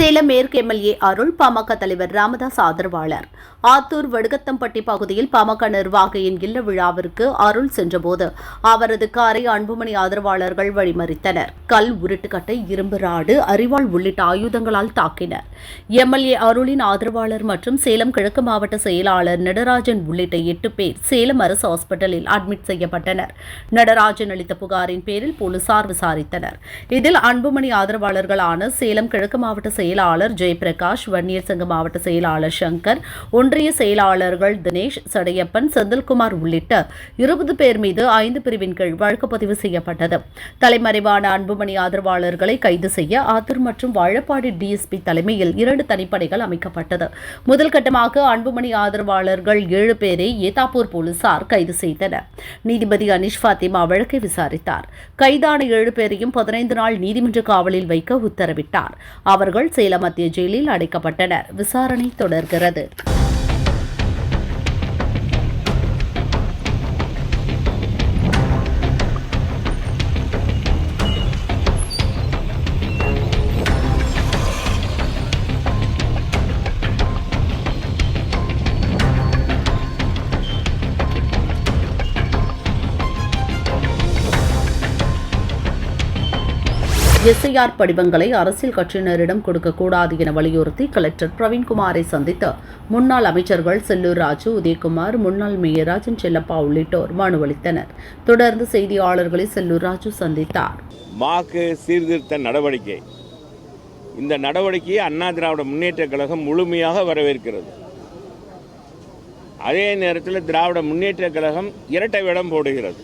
சேலம் மேற்கு எம்எல்ஏ அருள் பாமக தலைவர் ராமதாஸ் ஆதரவாளர். ஆத்தூர் வடுகத்தம்பட்டி பகுதியில் பாமக நிர்வாகியின் இல்ல விழாவிற்கு அருள் சென்றபோது அவரது காரை அன்புமணி ஆதரவாளர்கள் வழிமறித்தனர். கல் உருட்டுக்கட்டை இரும்பு ராடு அரிவாள் உள்ளிட்ட ஆயுதங்களால் தாக்கினர். எம்எல்ஏ அருளின் ஆதரவாளர் மற்றும் சேலம் கிழக்கு மாவட்ட செயலாளர் நடராஜன் உள்ளிட்ட எட்டு பேர் சேலம் அரசு ஹாஸ்பிட்டலில் அட்மிட் செய்யப்பட்டனர். நடராஜன் அளித்த புகாரின் பேரில் போலீசார் விசாரித்தனர். இதில் அன்புமணி ஆதரவாளர்களான சேலம் கிழக்கு மாவட்ட செயலாளர் செயலாளர் ஜெயபிரகாஷ் வன்னியர் சங்க மாவட்ட செயலாளர் சங்கர் ஒன்றிய செயலாளர்கள் தினேஷ் சடையப்பன் செந்தில்குமார் உள்ளிட்ட இருபது பேர் மீது ஐந்து பிரிவின் கீழ் வழக்கு பதிவு செய்யப்பட்டது. தலைமறைவான அன்புமணி ஆதரவாளர்களை கைது செய்ய ஆத்தூர் மற்றும் வாழப்பாடி டிஎஸ்பி தலைமையில் இரண்டு தனிப்படைகள் அமைக்கப்பட்டது. முதல் கட்டமாக அன்புமணி ஆதரவாளர்கள் ஏழு பேரை ஏதாப்பூர் போலீசார் கைது செய்தனர். நீதிபதி அனிஷ் ஃபாத்திமா வழக்கை விசாரித்தார். கைதான ஏழு பேரையும் பதினைந்து நாள் நீதிமன்ற காவலில் வைக்க உத்தரவிட்டார். அவர்கள் சேலம் மத்திய ஜெயிலில் அடைக்கப்பட்டனர். விசாரணை தொடர்கிறது. எஸ்ஐஆர் படிவங்களை அரசியல் கட்சியினரிடம் கொடுக்கக்கூடாது என வலியுறுத்தி கலெக்டர் பிரவீன்குமாரை சந்தித்து முன்னாள் அமைச்சர்கள் செல்லூர் ராஜு உதயகுமார் முன்னாள் மேயர் ராஜன் செல்லப்பா உள்ளிட்டோர் மனு அளித்தனர். தொடர்ந்து செய்தியாளர்களை செல்லூர் ராஜு சந்தித்தார். வாக்கு சீர்திருத்த நடவடிக்கை. இந்த நடவடிக்கையை அண்ணா திராவிட முன்னேற்ற கழகம் முழுமையாக வரவேற்கிறது. அதே நேரத்தில் திராவிட முன்னேற்ற கழகம் இரட்டை வேடம் போடுகிறது.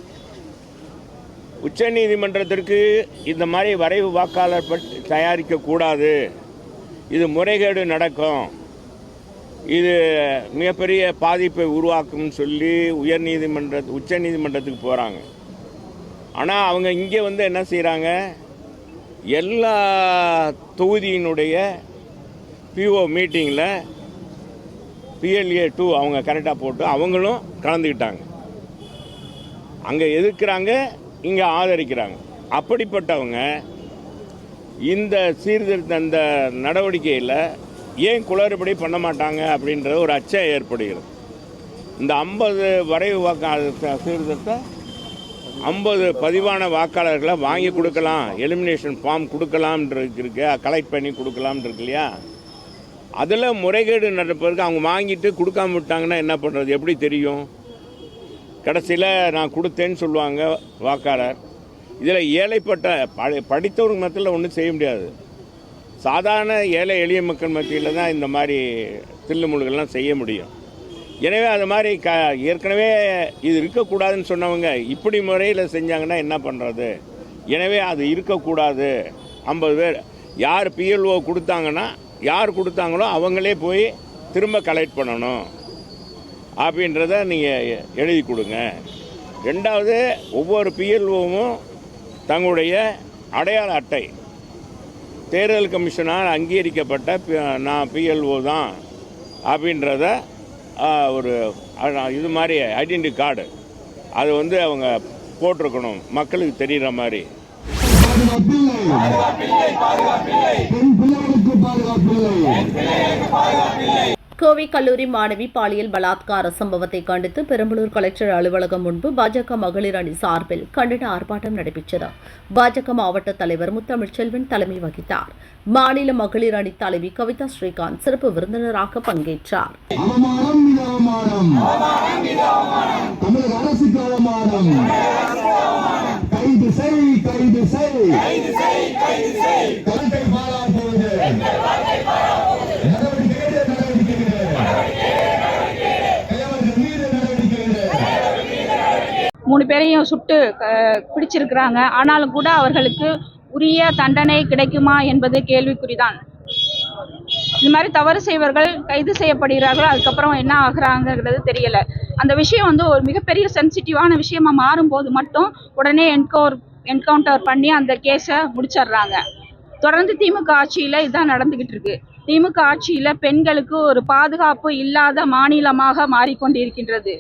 உச்சநீதிமன்றத்திற்கு இந்த மாதிரி வரைவு வாக்காளர் தயாரிக்கக்கூடாது இது முறைகேடு நடக்கும். இது மிகப்பெரிய பாதிப்பை உருவாக்கும்னு சொல்லி உயர் நீதிமன்ற உச்ச நீதிமன்றத்துக்கு போகிறாங்க ஆனால் அவங்க இங்கே வந்து என்ன செய்கிறாங்க எல்லா தொகுதியினுடைய பிஓ மீட்டிங்கில் பிஎல்ஏ டூ அவங்க கரெக்டாக போட்டு அவங்களும் கலந்துக்கிட்டாங்க. அங்கே எதிர்க்கிறாங்க இங்கே ஆதரிக்கிறாங்க. அப்படிப்பட்டவங்க இந்த சீர்திருத்த அந்த நடவடிக்கையில் ஏன் குளறுபடி பண்ண மாட்டாங்க அப்படின்ற ஒரு அச்சம் ஏற்படுகிறது. இந்த ஐம்பது வரைவு வாக்காளர் சீர்திருத்த ஐம்பது பதிவான வாக்காளர்களை வாங்கி கொடுக்கலாம். எலிமினேஷன் ஃபார்ம் கொடுக்கலாம்ன்றது இருக்கு கலெக்ட் பண்ணி கொடுக்கலாம்னு இருக்கு இல்லையா? அதில் முறைகேடு நடப்பதற்கு அவங்க வாங்கிட்டு கொடுக்காம விட்டாங்கன்னா என்ன பண்ணுறது எப்படி தெரியும்? கடைசியில் நான் கொடுத்தேன்னு சொல்லுவாங்க வாக்காளர். இதில் ஏழைப்பட்ட படி படித்தவங்க மத்தியில் ஒன்றும் செய்ய முடியாது. சாதாரண ஏழை எளிய மக்கள் மத்தியில் தான் இந்த மாதிரி தில்லுமுழுகள்லாம் செய்ய முடியும். எனவே அது மாதிரி க ஏற்கனவே இது இருக்கக்கூடாதுன்னு சொன்னவங்க இப்படி முறையில் செஞ்சாங்கன்னா என்ன பண்ணுறது எனவே அது இருக்கக்கூடாது. ஐம்பது பேர் யார் பிஎல்ஓ கொடுத்தாங்கன்னா யார் கொடுத்தாங்களோ அவங்களே போய் திரும்ப கலெக்ட் பண்ணணும். அப்படின்றத நீங்கள் எழுதி கொடுங்க. ரெண்டாவது ஒவ்வொரு பிஎல்ஓவும் தங்களுடைய அடையாள அட்டை. தேர்தல் கமிஷனால் அங்கீகரிக்கப்பட்ட பி- நான் பிஎல்ஓ தான் அப்படின்றத ஒரு இது மாதிரி ஐடென்டி கார்டு. அது வந்து அவங்க போட்டிருக்கணும். மக்களுக்கு தெரிகிற மாதிரி. பாதுகாப்பில்லை. கோவை கல்லூரி மாணவி பாலியல் பலாத்கார சம்பவத்தை கண்டித்து பெரம்பலூர் கலெக்டர் அலுவலகம் முன்பு பாஜக மகளிர் அணி சார்பில் கண்டன ஆர்ப்பாட்டம் நடைபெற்றது. பாஜக மாவட்ட தலைவர் முத்தமிழ்ச்செல்வன் தலைமை வகித்தார். மாநில மகளிர் அணி தலைவி கவிதா ஸ்ரீகாந்த் சிறப்பு விருந்தினராக பங்கேற்றார். கைது செய் கைது செய் கலெக்டரை பாராட்டுவது நடவடிக்கை எடு, நடவடிக்கை எடு. கயவர்கள் மீது நடவடிக்கை எடு. மூணு பேரையும் சுட்டு பிடிச்சிருக்கிறாங்க. ஆனாலும் கூட அவர்களுக்கு உரிய தண்டனை கிடைக்குமா என்பது கேள்விக்குறிதான். இந்த மாதிரி தவறு செய்வர்கள் கைது செய்யப்படுகிறார்கள் அதுக்கப்புறம் என்ன ஆகுறாங்கங்கிறது தெரியல. அந்த விஷயம் வந்து ஒரு மிகப்பெரிய சென்சிட்டிவான விஷயமா மாறும்போது மட்டும் உடனே என்கவுர் என்கவுண்டர் பண்ணி அந்த கேஸை முடிச்சிடுறாங்க. தொடர்ந்து திமுக ஆட்சியில் இதுதான் நடந்துகிட்டு இருக்கு. திமுக ஆட்சியில் பெண்களுக்கு ஒரு பாதுகாப்பு இல்லாத மாநிலமாக மாறிக்கொண்டிருக்கின்றது.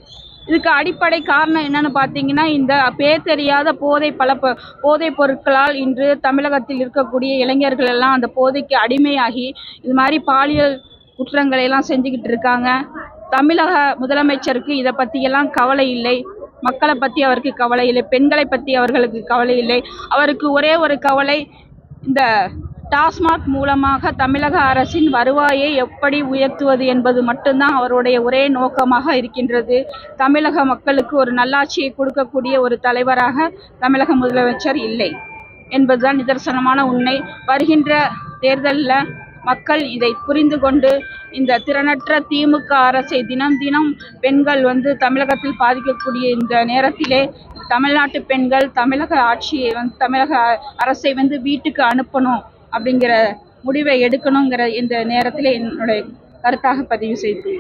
இதுக்கு அடிப்படை காரணம் என்னன்னு பார்த்தீங்கன்னா இந்த பேர் தெரியாத போதை பல போதை போதைப் பொருட்களால் இன்று தமிழகத்தில் இருக்கக்கூடிய இளைஞர்கள் எல்லாம் அந்த போதைக்கு அடிமையாகி இது மாதிரி பாலியல் குற்றங்களை எல்லாம் செஞ்சுக்கிட்டு இருக்காங்க. தமிழக முதலமைச்சருக்கு இதை பற்றியெல்லாம் கவலை இல்லை. மக்களை பற்றி அவருக்கு கவலை இல்லை. பெண்களை பற்றி அவர்களுக்கு கவலை இல்லை. அவருக்கு ஒரே ஒரு கவலை இந்த டாஸ்மாக் மூலமாக தமிழக அரசின் வருவாயை எப்படி உயர்த்துவது என்பது மட்டும்தான் அவருடைய ஒரே நோக்கமாக இருக்கின்றது. தமிழக மக்களுக்கு ஒரு நல்லாட்சியை கொடுக்கக்கூடிய ஒரு தலைவராக தமிழக முதலமைச்சர் இல்லை என்பதுதான் நிதர்சனமான உண்மை. வருகின்ற தேர்தலில் மக்கள் இதை புரிந்து கொண்டு இந்த திறனற்ற திமுக அரசை தினம் தினம் பெண்கள் வந்து தமிழகத்தில் பாதிக்கக்கூடிய இந்த நேரத்திலே தமிழ்நாட்டு பெண்கள் தமிழக ஆட்சியை வந்து தமிழக அரசை வந்து வீட்டுக்கு அனுப்பணும். அப்படிங்கிற முடிவை எடுக்கணுங்கிற இந்த நேரத்தில் என்னுடைய கருத்தாக பதிவு செய்து